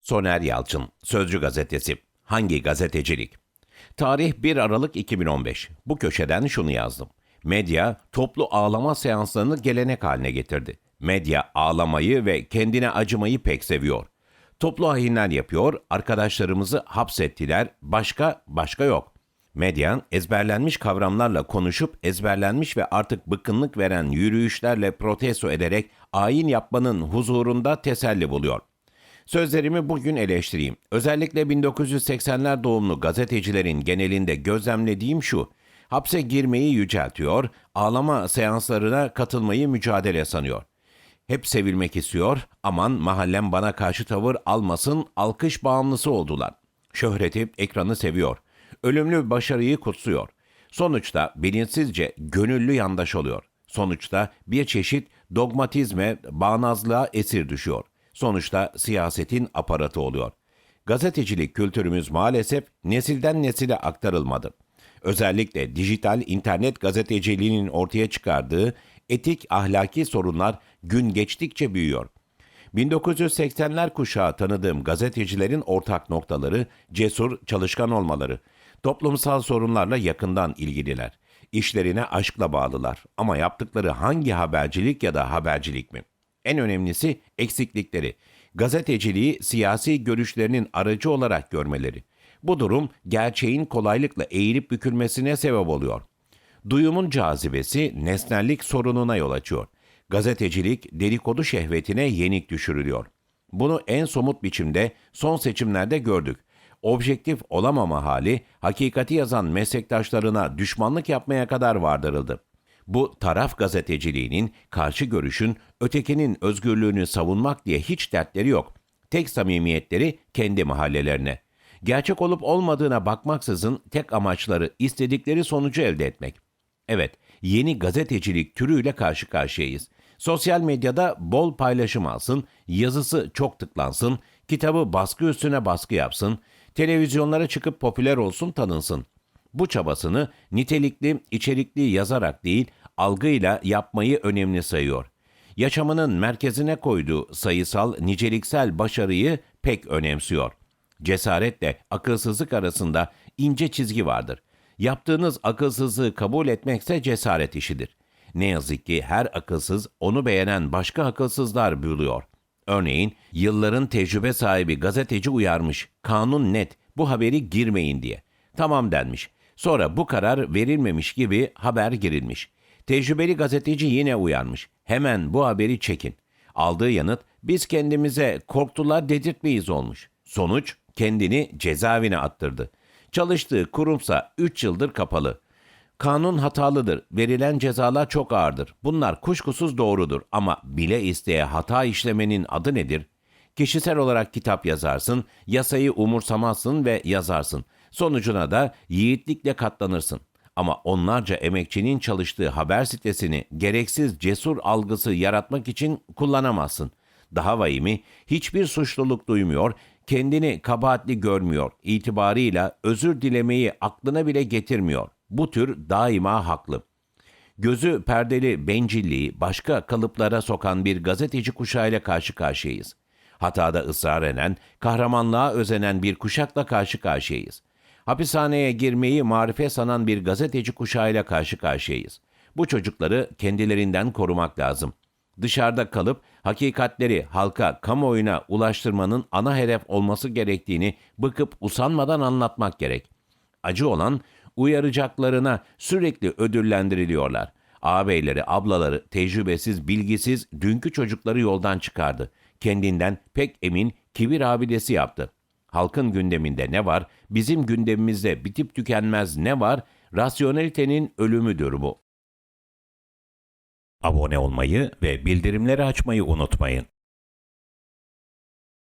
Soner Yalçın, Sözcü Gazetesi. Hangi gazetecilik? Tarih 1 Aralık 2015. Bu köşeden şunu yazdım. Medya toplu ağlama seanslarını gelenek haline getirdi. Medya ağlamayı ve kendine acımayı pek seviyor. Toplu hainler yapıyor, arkadaşlarımızı hapsettiler, başka başka yok. Medyan ezberlenmiş kavramlarla konuşup ezberlenmiş ve artık bıkkınlık veren yürüyüşlerle protesto ederek ayin yapmanın huzurunda teselli buluyor. Sözlerimi bugün eleştireyim. Özellikle 1980'ler doğumlu gazetecilerin genelinde gözlemlediğim şu. Hapse girmeyi yüceltiyor, ağlama seanslarına katılmayı mücadele sanıyor. Hep sevilmek istiyor, aman mahallem bana karşı tavır almasın, alkış bağımlısı oldular. Şöhreti, ekranı seviyor. Ölümlü başarıyı kutsuyor. Sonuçta bilinçsizce gönüllü yandaş oluyor. Sonuçta bir çeşit dogmatizme, bağnazlığa esir düşüyor. Sonuçta siyasetin aparatı oluyor. Gazetecilik kültürümüz maalesef nesilden nesile aktarılmadı. Özellikle dijital internet gazeteciliğinin ortaya çıkardığı etik ahlaki sorunlar gün geçtikçe büyüyor. 1980'ler kuşağı tanıdığım gazetecilerin ortak noktaları cesur, çalışkan olmaları. Toplumsal sorunlarla yakından ilgililer. İşlerine aşkla bağlılar ama yaptıkları hangi habercilik ya da habercilik mi? En önemlisi eksiklikleri. Gazeteciliği siyasi görüşlerinin aracı olarak görmeleri. Bu durum gerçeğin kolaylıkla eğilip bükülmesine sebep oluyor. Duyumun cazibesi nesnellik sorununa yol açıyor. Gazetecilik dedikodu şehvetine yenik düşürülüyor. Bunu en somut biçimde son seçimlerde gördük. Objektif olamama hali hakikati yazan meslektaşlarına düşmanlık yapmaya kadar vardırıldı. Bu taraf gazeteciliğinin, karşı görüşün, ötekinin özgürlüğünü savunmak diye hiç dertleri yok. Tek samimiyetleri kendi mahallelerine. Gerçek olup olmadığına bakmaksızın tek amaçları istedikleri sonucu elde etmek. Evet, yeni gazetecilik türüyle karşı karşıyayız. Sosyal medyada bol paylaşım alsın, yazısı çok tıklansın, kitabı baskı üstüne baskı yapsın, televizyonlara çıkıp popüler olsun tanınsın. Bu çabasını nitelikli, içerikli yazarak değil, algıyla yapmayı önemli sayıyor. Yaşamının merkezine koyduğu sayısal, niceliksel başarıyı pek önemsiyor. Cesaretle akılsızlık arasında ince çizgi vardır. Yaptığınız akılsızlığı kabul etmekse cesaret işidir. Ne yazık ki her akılsız onu beğenen başka akılsızlar buluyor. Örneğin yılların tecrübe sahibi gazeteci uyarmış. Kanun net bu haberi girmeyin diye. Tamam denmiş. Sonra bu karar verilmemiş gibi haber girilmiş. Tecrübeli gazeteci yine uyanmış. Hemen bu haberi çekin. Aldığı yanıt biz kendimize korktular dedirtmeyiz olmuş. Sonuç kendini cezaevine attırdı. Çalıştığı kurumsa 3 yıldır kapalı. Kanun hatalıdır. Verilen cezalar çok ağırdır. Bunlar kuşkusuz doğrudur ama bile isteye hata işlemenin adı nedir? Kişisel olarak kitap yazarsın, yasayı umursamazsın ve yazarsın. Sonucuna da yiğitlikle katlanırsın. Ama onlarca emekçinin çalıştığı haber sitesini gereksiz cesur algısı yaratmak için kullanamazsın. Daha vahimi hiçbir suçluluk duymuyor, kendini kabahatli görmüyor, itibarıyla özür dilemeyi aklına bile getirmiyor. Bu tür daima haklı. Gözü perdeli bencilliği başka kalıplara sokan bir gazeteci kuşağıyla karşı karşıyayız. Hatada ısrar eden, kahramanlığa özenen bir kuşakla karşı karşıyayız. Hapishaneye girmeyi marife sanan bir gazeteci kuşağıyla karşı karşıyayız. Bu çocukları kendilerinden korumak lazım. Dışarıda kalıp hakikatleri halka, kamuoyuna ulaştırmanın ana hedef olması gerektiğini bıkıp usanmadan anlatmak gerek. Acı olan uyaracaklarına sürekli ödüllendiriliyorlar. Ağabeyleri, ablaları, tecrübesiz, bilgisiz dünkü çocukları yoldan çıkardı. Kendinden pek emin kibir abidesi yaptı. Halkın gündeminde ne var? Bizim gündemimizde bitip tükenmez ne var? Rasyonelitenin ölümüdür bu. Abone olmayı ve bildirimleri açmayı unutmayın.